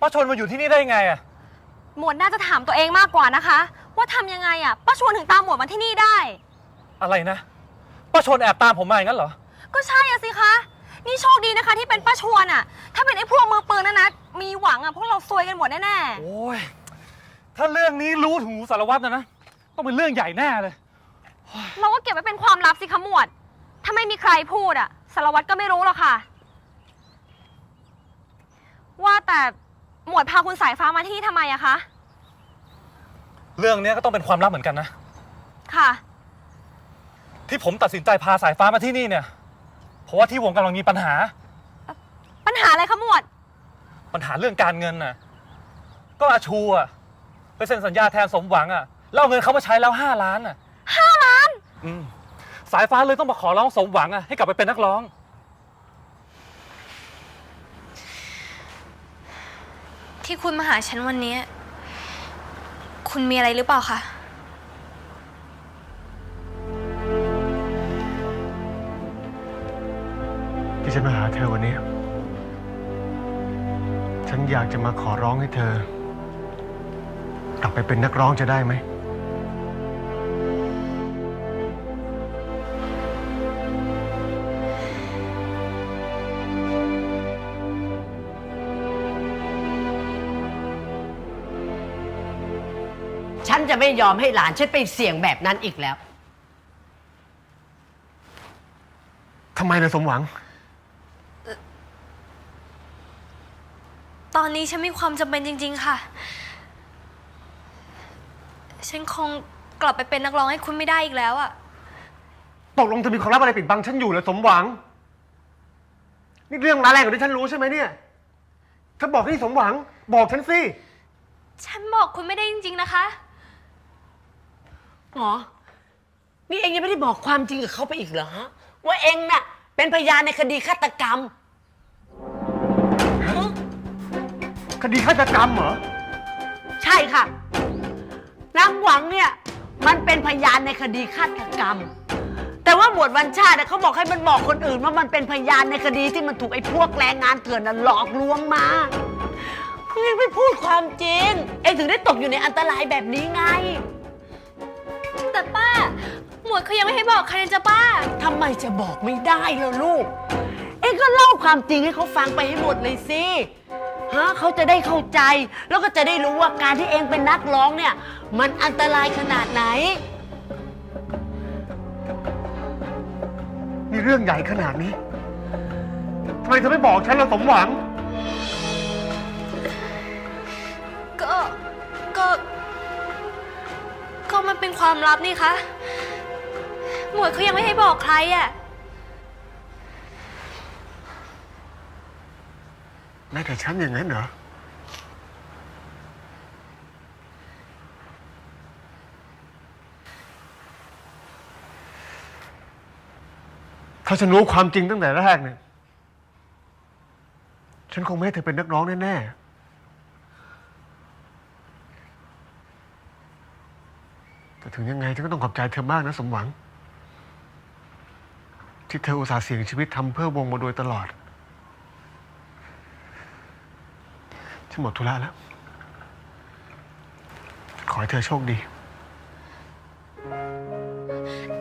ป้าชวนมาอยู่ที่นี่ได้ยังไงอะหมวดน่าจะถามตัวเองมากกว่านะคะ ว่าทำยังไงอะป้าชวนถึงตามหมวดมาที่นี่ได้ อะไรนะป้าชวนแอบตามผมมาอย่างนั้นเหรอ ก็ใช่อะสิคะ นี่โชคดีนะคะ ที่เป็นป้าชวนอะถ้าเป็นไอ้พวกมือปืนนั่นนะ มีหวังอะพวกเราซวยกันหมดแน่โอ้ย ถ้าเรื่องนี้รู้ถึงหูสารวัตรนะนะ ต้องเป็นเรื่องใหญ่แน่เลย ๆ เราก็เก็บไว้เป็นความลับสิคะหมวด ถ้าไม่มีใครพูดอะสารวัตรก็ไม่รู้หรอกค่ะ ว่าแต่ หมวดพาคุณสายฟ้ามาที่นี่ทำไมอะคะ เรื่องเนี้ยก็ต้องเป็นความลับเหมือนกันนะ ค่ะ ที่ผมตัดสินใจพาสายฟ้ามาที่นี่เนี่ย เพราะว่าที่วงกำลังมีปัญหา ปัญหาอะไรคะหมวด ปัญหาเรื่องการเงินน่ะ ก็อาชูอะไปเซ็นสัญญาแทนสมหวังอะแล้วเอาเงินเขามาใช้แล้วห้าล้านอะห้าล้าน อืมสายฟ้าเลยต้องมาขอร้องสมหวังอะให้กลับไปเป็นนักร้อง ที่คุณมาหาฉันวันนี้ คุณมีอะไรหรือเปล่าคะ ที่ฉันมาหาเธอวันนี้ ฉันอยากจะมาขอร้องให้เธอ กลับไปเป็นนักร้องจะได้ไหม จะไม่ยอมให้หลานฉันไปเสี่ยงแบบนั้นอีกแล้ว ทำไมล่ะสมหวัง ตอนนี้ฉันมีความจำเป็นจริง ๆ ค่ะ ฉันคงกลับไปเป็นนักร้องให้คุณไม่ได้อีกแล้วอะตกลงเธอมีความลับอะไรปิดบังฉันอยู่เหรอสมหวัง นี่เรื่องร้ายแรงกว่าที่ฉันรู้ใช่ไหมเนี่ยถ้าบอกให้สมหวัง บอกฉันสิ ฉันบอกคุณไม่ได้จริง ๆ นะคะ หมอ นี่เองยังไม่ได้บอกความจริงกับเขาไปอีกเหรอฮะว่าเองน่ะ เป็นพยานในคดีฆาตกรรมคดีฆาตกรรมเหรอ ใช่ค่ะนางหวังเนี่ย มันเป็นพยานในคดีฆาตกรรม แต่ว่าหมวดวันชาติน่ะเขาบอกให้มันบอกคนอื่นว่ามันเป็นพยานในคดีที่มันถูกไอ้พวกแรงงานเถื่อนน่ะหลอกลวงมาเองไม่พูดความจริง เองถึงได้ตกอยู่ในอันตรายแบบนี้ไง แต่ป้า หมวดเขายังไม่ให้บอกใครเลยจ้ะป้า ทำไมจะบอกไม่ได้ล่ะลูก เอ็งก็เล่าความจริงให้เขาฟังไปให้หมดเลยสิฮะเขาจะได้เข้าใจ แล้วก็จะได้รู้ว่าการที่เองเป็นนักร้องเนี่ย มันอันตรายขนาดไหน มีเรื่องใหญ่ขนาดนี้ทำไมเธอไม่บอกฉันล่ะสมหวัง ก็มันเป็นความลับนี่คะ หมวดเขายังไม่ให้บอกใครอะ แม้แต่ฉันอย่างนั้นเหรอ ถ้าฉันรู้ความจริงตั้งแต่แรกเนี่ย ฉันคงไม่ให้เธอเป็นนักร้องแน่ ๆ แต่ถึ งยังไงฉันก็ต้องขอบใจเธอมากนะสมหวัง ที่เธออุตส่าห์เสี่ยงชีวิตทำเพื่อวงมาโดยตลอด ฉันหมดธุระแล้ว ขอให้เธอโชคดี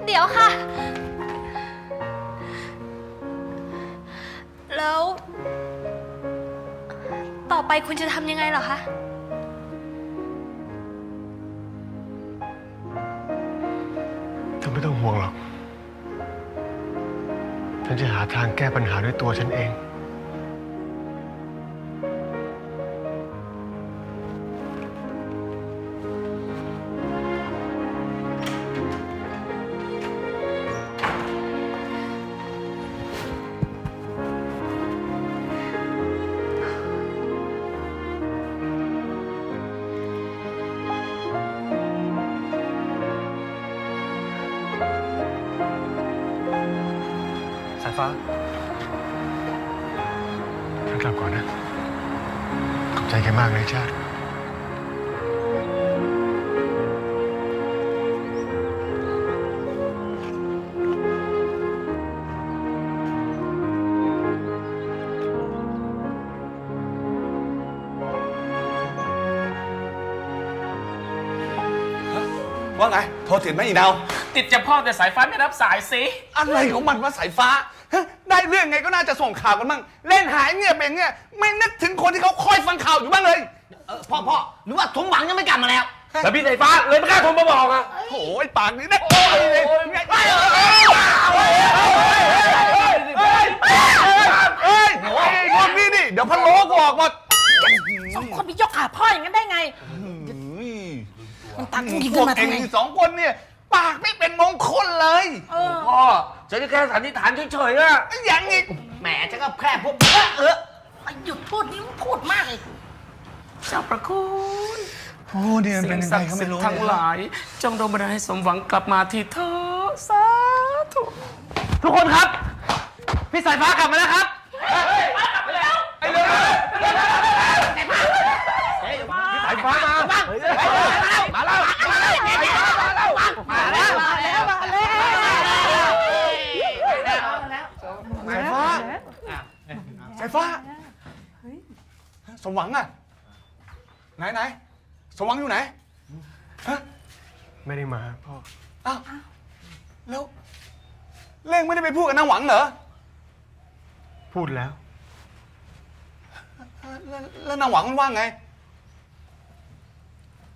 เดี๋ยวค่ะ แล้ว ต่อไปคุณจะทำยังไงเหรอคะ อไม่ต้องห่วงหรอก ฉันจะหาทางแก้ปัญหาด้วยตัวฉันเอง้าฉันกลับก่อนนะ ขอบใจแกมากเลยชาติ ว่าไง โทรติดไหมอีดาว ติดจะพ่อแต่สายฟ้าไม่รับสายสิ อะไรของมันว่าสายฟ้า ฮะได้เรื่องไงก็น่าจะส่งข่าวกันบ้างเล่นหายเงียบเองเนี่ยไม่นึกถึงคนที่เขาคอยฟังข่าวอยู่บ้างเลยพ่อพ่อหรือว่าสมหวังยังไม่กลับมาแล้ว แล้วพี่สายฟ้าเลยไม่กล้าโทรมาบอกอะโอ้ยปากนี้นะโอ้ยเฮ้ยเฮ้ยพวกนี้นี่เดี๋ยวพะโล้ก็ออกหมดสองคนไปยกขาพ่ออย่างนั้นได้ไง มันตักยิงพขึ้วนกมาเอทำงไมสองคนเนี่ย ปากไม่เป็นมงคลเลยพ่อ ฉันแค่สันนิษฐานเฉยๆอะอย่างอีกแหมฉันก็แค่พวกเออเออหยุดพูดนี่มันพูดมากเลยเจ้าประคุณโอ้เนี่ยเป็นยังไงก็ไม่รู้ทั้งหลาย จงโดนบันดาลให้สมหวังกลับมาทีเถอะสาธุทุกคนครับ พี่สายฟ้ากลับมาแล้วครับสายฟ้ามา มาแล้วมาแล้วมาแล้วมาแล้ว สายฟ้า สายฟ้าสมหวังอะไหนไหนสมหวังอยู่ไหนฮะไม่ได้มาพ่ออ้าวแล้วเล่งไม่ได้ไปพูดกับนางหวังเหรอพูดแล้วแล้วแล้วนางหวังมันว่าไง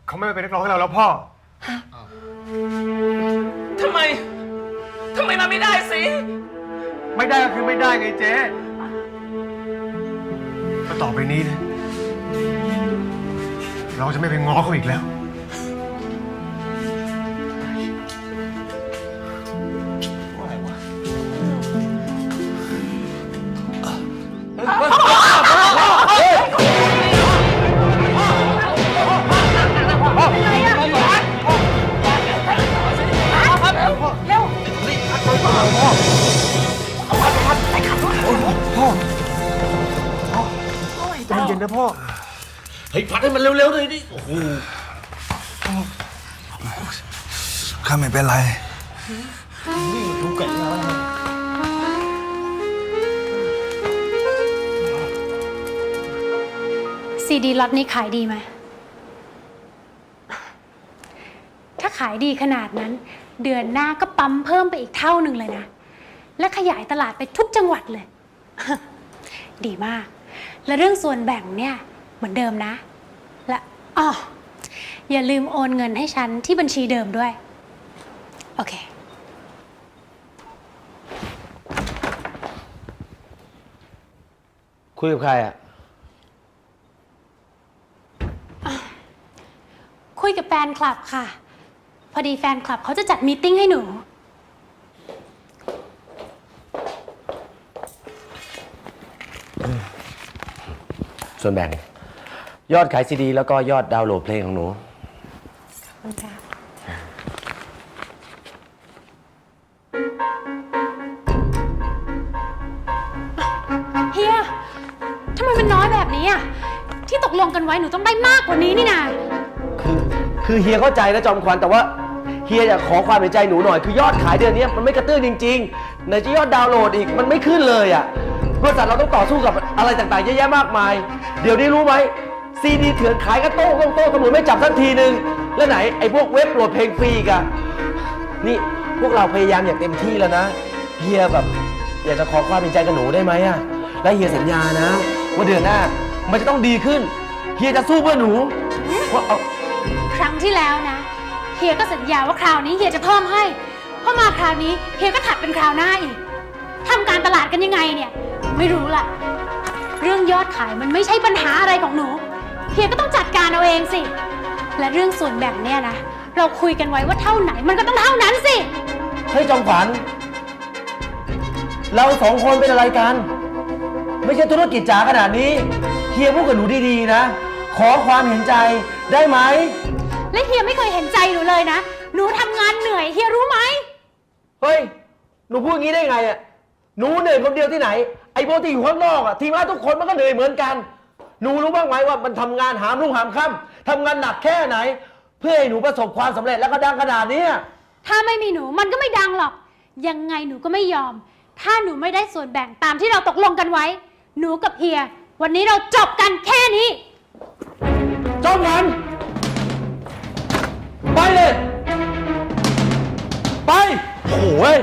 เขาไม่มาเป็นนักร้องให้เราแล้วพ่อ ทำไม ทำไมมาไม่ได้สิ ไม่ได้ก็คือไม่ได้ไงเจ๊ก็ ต่อไปนี้ เราจะไม่ไปง้อเขาอีกแล้ว พัดให้มันเร็วๆเลยดิโอ้โหข้าไม่เป็นไรซีดีล็อตนี้ขายดีไหม ถ้าขายดีขนาดนั้น เดือนหน้าก็ปั๊มเพิ่มไปอีกเท่าหนึ่งเลยนะ และขยายตลาดไปทุกจังหวัดเลย ดีมาก และเรื่องส่วนแบ่งเนี่ย เหมือนเดิมนะ และอ๋ออย่าลืมโอนเงินให้ฉันที่บัญชีเดิมด้วย โอเค คุยกับใครอะ คุยกับแฟนคลับค่ะ พอดีแฟนคลับเขาจะจัดมีตติ้งให้หนู ส่วนแบ่ง ยอดขายซีดี แล้วก็ยอดดาวน์โหลดเพลงของหนูเฮีย ทำไมมันน้อยแบบนี้อะ ที่ตกลงกันไว้หนูต้องได้มากกว่านี้นี่นาคือคือเฮียเข้าใจนะจอมควันแต่ว่าเฮียอยากขอความเห็นใจหนูหน่อย คือยอดขายเดือนนี้มันไม่กระเตื้องจริงๆไหนจะยอดดาวน์โหลดอีกมันไม่ขึ้นเลยอะบริษัทเราต้องต่อสู้กับอะไรต่างๆเยอะแยะมากมาย เดี๋ยวนี้รู้ไหม ซีดีเถื่อนขายก็โต้งโต้งโต้ตำรวจไม่จับสักทีนึง แล้วไหนไอ้พวกเว็บโหลดเพลงฟรีกันนี่พวกเราพยายามอย่างเต็มที่แล้วนะเฮียแบบอยากจะขอความเห็นใจกับหนูได้ไหมอะและเฮียสัญญานะ ว่าเดือนหน้ามันจะต้องดีขึ้นเฮียจะสู้เพื่อหนูว่าเอาครั้งที่แล้วนะเฮียก็สัญญาว่าคราวนี้เฮียจะเพิ่มให้พอมาคราวนี้เฮียก็ถัดเป็นคราวหน้าอีกทำการตลาดกันยังไงเนี่ย ไม่รู้ล่ะ เรื่องยอดขายมันไม่ใช่ปัญหาอะไรของหนู เฮียก็ต้องจัดการเอาเองสิ และเรื่องส่วนแบ่งเนี่ยนะ เราคุยกันไว้ว่าเท่าไหนมันก็ต้องเท่านั้นสิ เฮ้ยจอมขวัญเราสองคนเป็นอะไรกัน ไม่ใช่ธุรกิจจ๋าขนาดนี้เฮียพูดกับหนูดีๆนะ ขอความเห็นใจได้ไหม และเฮียไม่เคยเห็นใจหนูเลยนะ หนูทำงานเหนื่อยเฮียรู้ไหม เฮ้ย หนูพูดอย่างนี้ได้ไงอะหนูเหนื่อยคนเดียวที่ไหน ไอ้พวกที่อยู่ข้างนอกอะทีมงานทุกคนมันก็เหนื่อยเหมือนกัน หนูรู้บ้างไหมว่ามันทำงานหามรุ่งหามค่ำทำงานหนักแค่ไหน เพื่อให้หนูประสบความสำเร็จแล้วก็ดังขนาดเนี้ยถ้าไม่มีหนูมันก็ไม่ดังหรอก ยังไงหนูก็ไม่ยอม ถ้าหนูไม่ได้ส่วนแบ่งตามที่เราตกลงกันไว้ หนูกับเฮีย วันนี้เราจบกันแค่นี้ จอมขวัญไปเลยไเว้ย